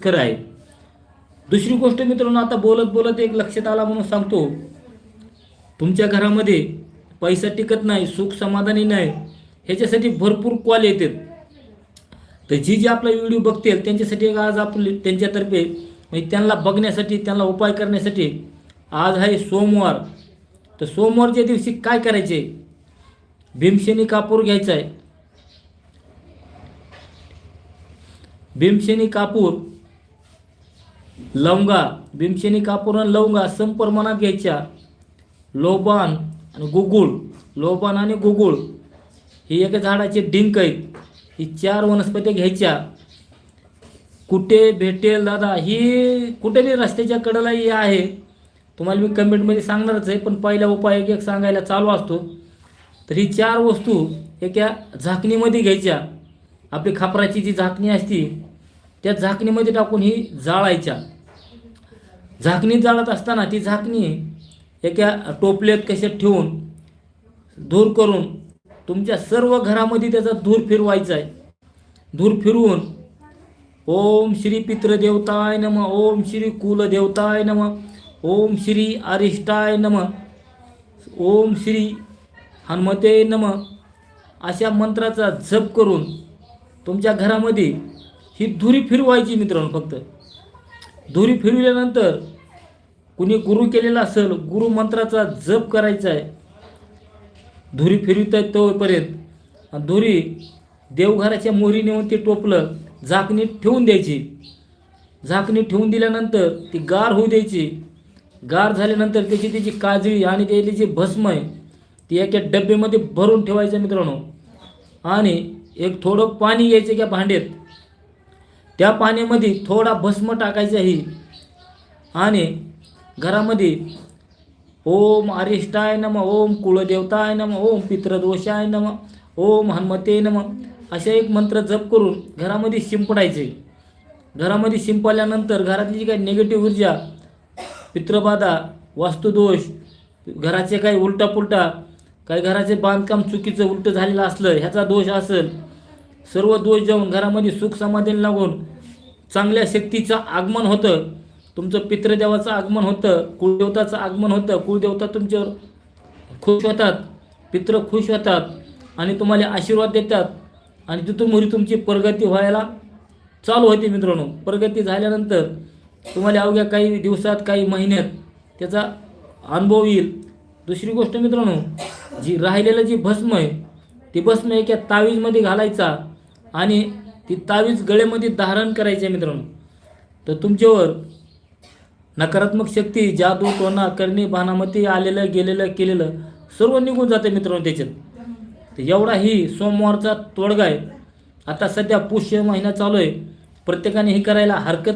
खरं आहे दुसरी गोष्ट मित्रांनो आता बोलत बोलत एक लक्षात आला म्हणून सांगतो. तुमच्या घरामध्ये पैसा टिकत नाही सुख समाधानी नाही ह्याच्यासाठी भरपूर कॉल येतात. तर जी जी आपला व्हिडिओ बघतील त्यांच्यासाठी एक आज आपली त्यांच्यातर्फे म्हणजे त्यांना बघण्यासाठी त्यांना उपाय करण्यासाठी आज आहे सोमवार. तर सोमवारच्या दिवशी काय करायचे? भीमसेनी कापूर घ्यायचा आहे भीमसेनी कापूर लवंगा भीमसेनी कापूर आणि लवंगा सम प्रमाणात घ्यायच्या. लोबान आणि गुगुळ लोबान आणि गुगुळ. ही एका झाडाचे डिंक आहेत. ही चार वनस्पती घ्यायच्या. कुठे भेटेल दादा? ही कुठे बी रस्त्याच्या कडेला ही आहे. तुम्हाला मी कमेंटमध्ये सांगणारच आहे पण पहिला उपाय एक एक सांगायला चालू असतो. तर ही चार वस्तू एका झाकणीमध्ये घ्यायच्या. आपली खापराची जी झाकणी असती त्या झाकणीमध्ये टाकून ही जाळायच्या. झाकणी जाळत असताना ती झाकणी एका टोपल्यात कशात ठेवून धूर करून तुमच्या सर्व घरामध्ये त्याचा धूर फिरवायचा आहे. धूर फिरवून ओम श्री पितृदेवताय नम ओम श्री कुलदेवताय नम ओम श्री अरिष्टाय नम ओम श्री हनुमते नम अशा मंत्राचा जप करून तुमच्या घरामध्ये ही धुरी फिरवायची मित्रांनो फक्त. धुरी फिरवल्यानंतर कुणी गुरु केलेला असेल गुरु मंत्राचा जप करायचा आहे धुरी फिरवित आहेत तोपर्यंत. धुरी देवघराच्या मोहरी नेऊन ते टोपलं झाकणीत ठेवून द्यायची. झाकणीत ठेवून दिल्यानंतर ती गार होऊ द्यायची. गार झाल्यानंतर त्याची त्याची काजळी आणि त्याची जी भस्म आहे ती एका डब्यामध्ये भरून ठेवायचं मित्रांनो. आणि एक थोडं पाणी घ्यायचं त्या भांड्यात. त्या पाण्यामध्ये थोडा भस्म टाकायचा ही आणि घरामध्ये. ओम अरिष्टाय नम ओम कुळदेवताय नम ओम पितृदोषाय नम ओम हनुमते नम असे एक मंत्र जप करून घरामध्ये शिंपडायचे. घरामध्ये शिंपडल्यानंतर घरातली जी काही निगेटिव्ह ऊर्जा पितृबाधा वास्तुदोष घराचे काही उलटापुलटा काही घराचे बांधकाम चुकीचं उलटं झालेलं असलं ह्याचा दोष असेल सर्व दोष जाऊन घरामध्ये सुख समाधान लागून चांगल्या शक्तीचं आगमन होतं. तुमचं पितृदेवाचं आगमन होतं कुळदेवताचं आगमन होतं कुळदेवता तुमच्यावर खुश होतात पित्र खुश होतात आणि तुम्हाला आशीर्वाद देतात. आणि तिथून मुली तुमची प्रगती व्हायला चालू होते मित्रांनो. प्रगती झाल्यानंतर तुम्हाला अवघ्या काही दिवसात काही महिन्यात त्याचा अनुभव येईल. दुसरी गोष्ट मित्रांनो जी राहिलेलं जी भस्म आहे ती भस्म एका तावीजमध्ये घालायचा आणि ती तावीज गळ्यामध्ये धारण करायची आहे मित्रांनो. तर तुमच्यावर नकारात्मक शक्ती जादू टोना करणे भानामती आलेलं गेलेलं केलेलं सर्व निघून जातं मित्रांनो त्याच्यात. तर एवढा ही सोमवारचा तोडगा आहे. आता सध्या पुष्य महिना चालू आहे. प्रत्येकाने हे करायला हरकत